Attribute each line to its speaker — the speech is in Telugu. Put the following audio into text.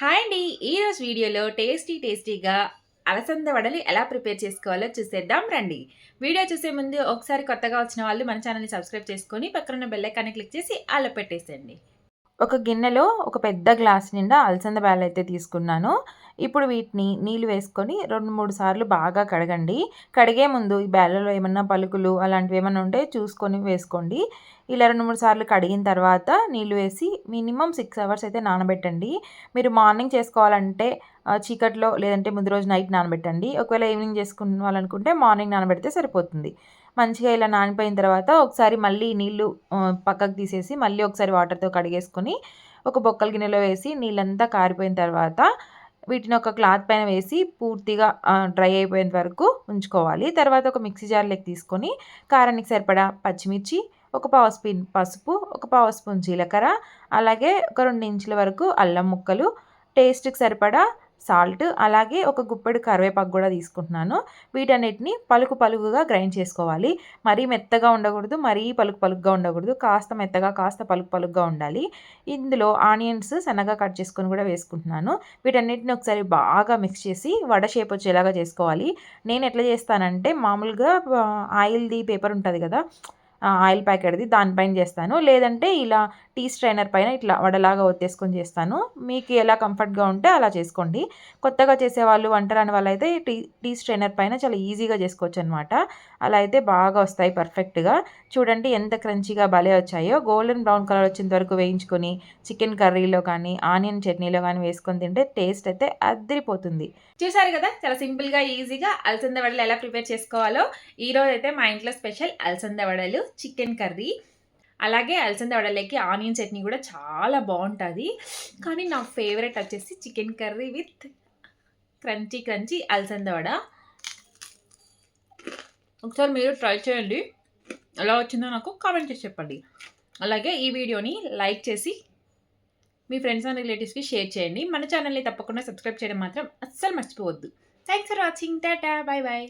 Speaker 1: హాయ్ అండి. ఈరోజు వీడియోలో టేస్టీ టేస్టీగా అలసంద వడలు ఎలా ప్రిపేర్ చేసుకోవాలో చూసేద్దాం రండి. వీడియో చూసే ముందు ఒకసారి కొత్తగా వచ్చిన వాళ్ళు మన ఛానల్ని సబ్స్క్రైబ్ చేసుకొని పక్కన బెల్ ఐకాన్ని క్లిక్ చేసి అలా పెట్టేసేయండి. ఒక గిన్నెలో ఒక పెద్ద గ్లాస్ నిండా అలసంద బ్యాలు అయితే తీసుకున్నాను. ఇప్పుడు వీటిని నీళ్ళు వేసుకొని రెండు మూడు సార్లు బాగా కడగండి. కడిగే ముందు ఈ బ్యాలలో ఏమన్నా పలుకులు అలాంటివి ఏమన్నా ఉంటే చూసుకొని వేసుకోండి. ఇలా రెండు మూడు సార్లు కడిగిన తర్వాత నీళ్ళు వేసి మినిమం సిక్స్ అవర్స్ అయితే నానబెట్టండి. మీరు మార్నింగ్ చేసుకోవాలంటే చీకట్లో లేదంటే ముందు రోజు నైట్ నానబెట్టండి. ఒకవేళ ఈవినింగ్ చేసుకోవాలనుకుంటే మార్నింగ్ నానబెడితే సరిపోతుంది. మంచిగా ఇలా నానిపోయిన తర్వాత ఒకసారి మళ్ళీ నీళ్ళు పక్కకు తీసేసి మళ్ళీ ఒకసారి వాటర్తో కడిగేసుకొని ఒక బొక్కల గిన్నెలో వేసి నీళ్ళంతా కారిపోయిన తర్వాత వీటిని ఒక క్లాత్ పైన వేసి పూర్తిగా డ్రై అయిపోయేంత వరకు ఉంచుకోవాలి. తర్వాత ఒక మిక్సీ జార్లోకి తీసుకొని కారానికి సరిపడా పచ్చిమిర్చి ఒక పావు స్పూన్ పసుపు ఒక పావు స్పూన్ జీలకర్ర అలాగే ఒక రెండు ఇంచుల వరకు అల్లం ముక్కలు టేస్ట్కి సరిపడా సాల్ట్ అలాగే ఒక గుప్పెడు కరివేపాకు కూడా తీసుకుంటున్నాను. వీటన్నిటిని పలుకు పలుకుగా గ్రైండ్ చేసుకోవాలి. మరీ మెత్తగా ఉండకూడదు మరీ పలుకు పలుకుగా ఉండకూడదు. కాస్త మెత్తగా కాస్త పలుకు పలుకుగా ఉండాలి. ఇందులో ఆనియన్స్ సన్నగా కట్ చేసుకొని కూడా వేసుకుంటున్నాను. వీటన్నిటిని ఒకసారి బాగా మిక్స్ చేసి వడ షేప్ వచ్చేలాగా చేసుకోవాలి. నేను ఎట్లా చేస్తానంటే మామూలుగా ఆయిల్ది పేపర్ ఉంటుంది కదా ఆయిల్ ప్యాకెట్ది దానిపైన చేస్తాను. లేదంటే ఇలా టీ స్ట్రైనర్ పైన ఇట్లా వడలాగా ఒత్తేసుకొని చేస్తాను. మీకు ఎలా కంఫర్ట్గా ఉంటే అలా చేసుకోండి. కొత్తగా చేసేవాళ్ళు వంట రాని వాళ్ళు అయితే టీ టీ స్ట్రైనర్ పైన చాలా ఈజీగా చేసుకోవచ్చు అనమాట అలా అయితే బాగా వస్తాయి పర్ఫెక్ట్గా. చూడండి ఎంత క్రంచీగా భలే వచ్చాయో. గోల్డెన్ బ్రౌన్ కలర్ వచ్చేంత వరకు వేయించుకొని చికెన్ కర్రీలో కానీ ఆనియన్ చట్నీలో కానీ వేసుకొని తింటే టేస్ట్ అయితే అద్దరిపోతుంది చూసారు కదా? చాలా సింపుల్గా ఈజీగా అలసంద వడలు ఎలా ప్రిపేర్ చేసుకోవాలో. ఈరోజు అయితే మా ఇంట్లో స్పెషల్ అలసంద వడలు. Chicken curry. అలాగే అలసంద వడలకి ఆనియన్ చట్నీ కూడా చాలా బాగుంటుంది. కానీ నా ఫేవరెట్ వచ్చేసి chicken curry with crunchy crunchy అలసంద వడ. ఒకసారి మీరు ట్రై చేయండి. ఎలా వచ్చిందో నాకు కామెంట్ చేసి చెప్పండి. అలాగే ఈ వీడియోని లైక్ చేసి మీ ఫ్రెండ్స్ అండ్ రిలేటివ్స్కి షేర్ చేయండి. మన ఛానల్ని తప్పకుండా సబ్స్క్రైబ్ చేయడం మాత్రం అస్సలు మర్చిపోవద్దు. Thanks for watching tata bye bye